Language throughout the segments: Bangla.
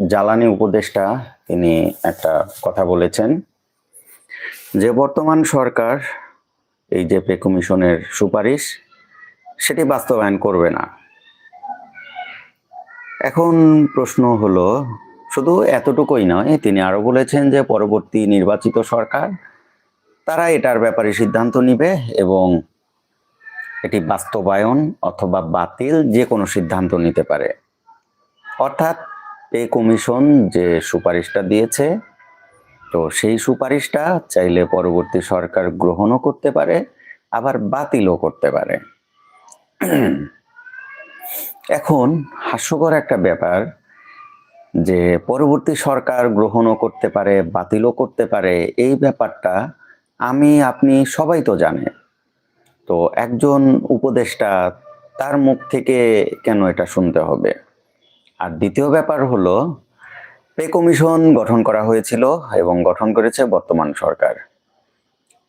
জ্বালানি উপদেষ্টা তিনি একটা কথা বলেছেন যে বর্তমান সরকার এই যে পে কমিশনের সুপারিশ, সেটি বাস্তবায়ন করবে না। এখন প্রশ্ন হলো, শুধু এতটুকুই নয়, তিনি আরও বলেছেন যে পরবর্তী নির্বাচিত সরকার, তারা এটার ব্যাপারে সিদ্ধান্ত নিবে এবং এটি বাস্তবায়ন অথবা বাতিল যে কোনো সিদ্ধান্ত নিতে পারে। অর্থাৎ পে কমিশন যে সুপারিশটা দিয়েছে, তো সেই সুপারিশটা চাইলে পরবর্তী সরকার গ্রহণও করতে পারে, আবার বাতিলও করতে পারে। এখন হাস্যকর একটা ব্যাপার যে পরবর্তী সরকার গ্রহণও করতে পারে, বাতিলও করতে পারে, এই ব্যাপারটা আমি, আপনি সবাই তো জানে তো একজন উপদেষ্টা তার মুখ থেকে কেন এটা শুনতে হবে? আর দ্বিতীয় ব্যাপার হলো, পে কমিশন গঠন করা হয়েছিল এবং গঠন করেছে বর্তমান সরকার।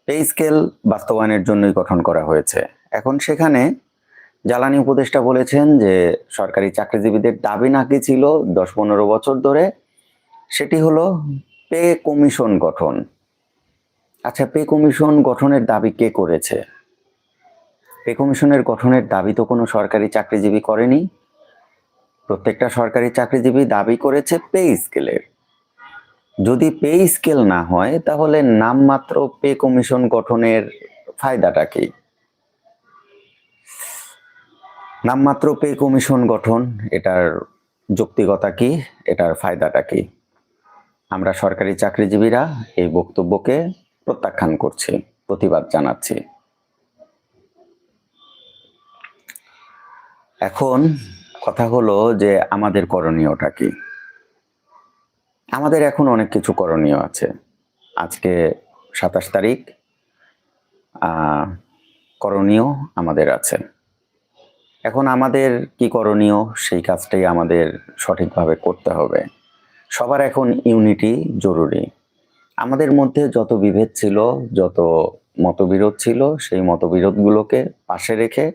পে স্কেল বাস্তবায়নের জন্যই গঠন করা হয়েছে। এখন সেখানে জ্বালানি উপদেষ্টা বলেছেন যে, সরকারি চাকরিজীবীদের দাবি নাকি ছিল দশ পনেরো বছর ধরে, সেটি হলো পে কমিশন গঠন। আচ্ছা পে কমিশন গঠনের দাবি কে করেছে? পে কমিশনের গঠনের দাবি তো কোনো সরকারি চাকরিজীবী করেনি। প্রত্যেকটা সরকারি চাকরিজীবী দাবি করেছে পে স্কেলের যদি পে স্কেল না হয়, তাহলে নামমাত্র পে কমিশন গঠনের ফায়দাটা কি? নামমাত্র পে কমিশন গঠন, এটার যৌক্তিকতা কি? এটার ফায়দাটা কি? আমরা সরকারি চাকরিজীবীরা এই বক্তব্যকে প্রত্যাখ্যান করছি, প্রতিবাদ জানাচ্ছি। এখন কথা হলো যে আমাদের করণীয়টা কি? আমাদের এখন অনেক কিছু করণীয় আছে। আজকে সাতাশ তারিখ করণীয় আমাদের আছে। এখন আমাদের কি করণীয়? সেই কাজটাই আমাদের সঠিকভাবে করতে হবে। সবার এখন ইউনিটি জরুরি। আমাদের মধ্যে যত বিভেদ ছিল, যত মতবিরোধ ছিল, সেই মতবিরোধগুলোকে পাশে রেখে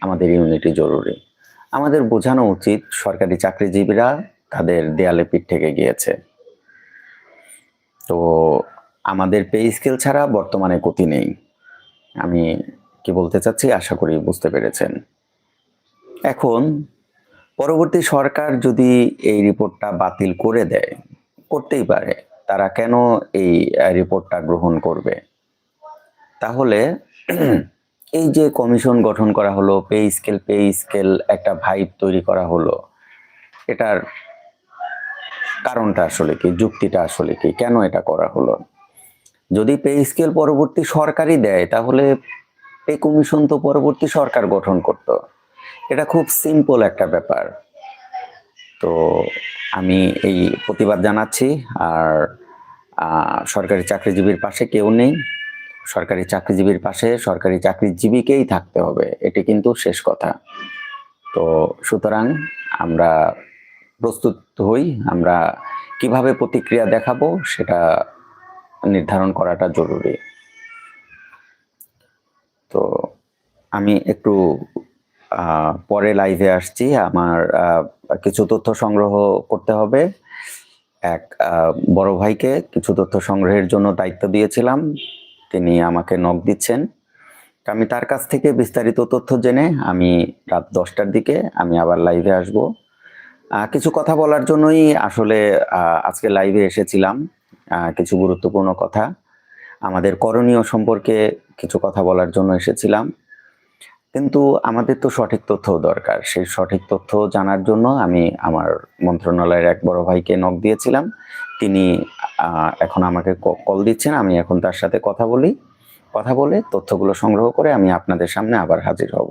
আমাদের ইউনিটি জরুরি। আমাদের বোঝানো উচিত সরকারি চাকরিজীবীরা তাদের দেয়ালে পিঠ থেকে গিয়েছে। তো আমাদের পে স্কেল ছাড়া বর্তমানে গতি নেই। আমি কি বলতে চাচ্ছি আশা করি বুঝতে পেরেছেন। এখন পরবর্তী সরকার যদি এই রিপোর্টটা বাতিল করে দেয়, করতেই পারে। তারা কেন এই রিপোর্টটা গ্রহণ করবে? তাহলে এই যে কমিশন গঠন করা হলো পে স্কেল পে স্কেল একটা ভাইব তৈরি করা হলো, এটার কারণটা আসলে কি, যুক্তিটা আসলে কি, কেন এটা করা হলো? যদি পে স্কেল পরবর্তী সরকারই দেয়, তাহলে পে কমিশন তো পরবর্তী সরকার গঠন করত। এটা খুব সিম্পল একটা ব্যাপার। তো আমি এই প্রতিবাদ জানাচ্ছি, আর সরকারি চাকরিজীবীর পাশে কেউ নেই। সরকারি চাকরিজীবীর পাশে সরকারি চাকরিজীবীকেই থাকতে হবে, এটি কিন্তু শেষ কথা। তো সুতরাং আমরা প্রস্তুত হই, আমরা কীভাবে প্রতিক্রিয়া দেখাবো সেটা নির্ধারণ করাটা জরুরি। তো আমি একটু পরে লাইভে আসছি, আমার কিছু তথ্য সংগ্রহ করতে হবে। এক বড় ভাইকে কিছু তথ্য সংগ্রহের জন্য দায়িত্ব দিয়েছিলাম। তিনি আমাকে নক দিচ্ছেন। আমি তার কাছ থেকে বিস্তারিত তথ্য জেনে আমি রাত দশটার দিকে আমি আবার লাইভে আসব। কিছু কথা বলার জন্যই আসলে আজকে লাইভে এসেছিলাম। কিছু গুরুত্বপূর্ণ কথা। আমাদের করণীয় সম্পর্কে কিছু কথা বলার জন্য এসেছিলাম। কিন্তু আমাদের তো সঠিক তথ্য দরকার। সেই সঠিক তথ্য জানার জন্য আমি আমার মন্ত্রণালয়ের এক বড় ভাইকে নক দিয়েছিলাম। তিনি এখন আমাকে কল দিচ্ছেন, আমি এখন তার সাথে কথা বলি, কথা বলে তথ্যগুলো সংগ্রহ করে আমি আপনাদের সামনে আবার হাজির হব।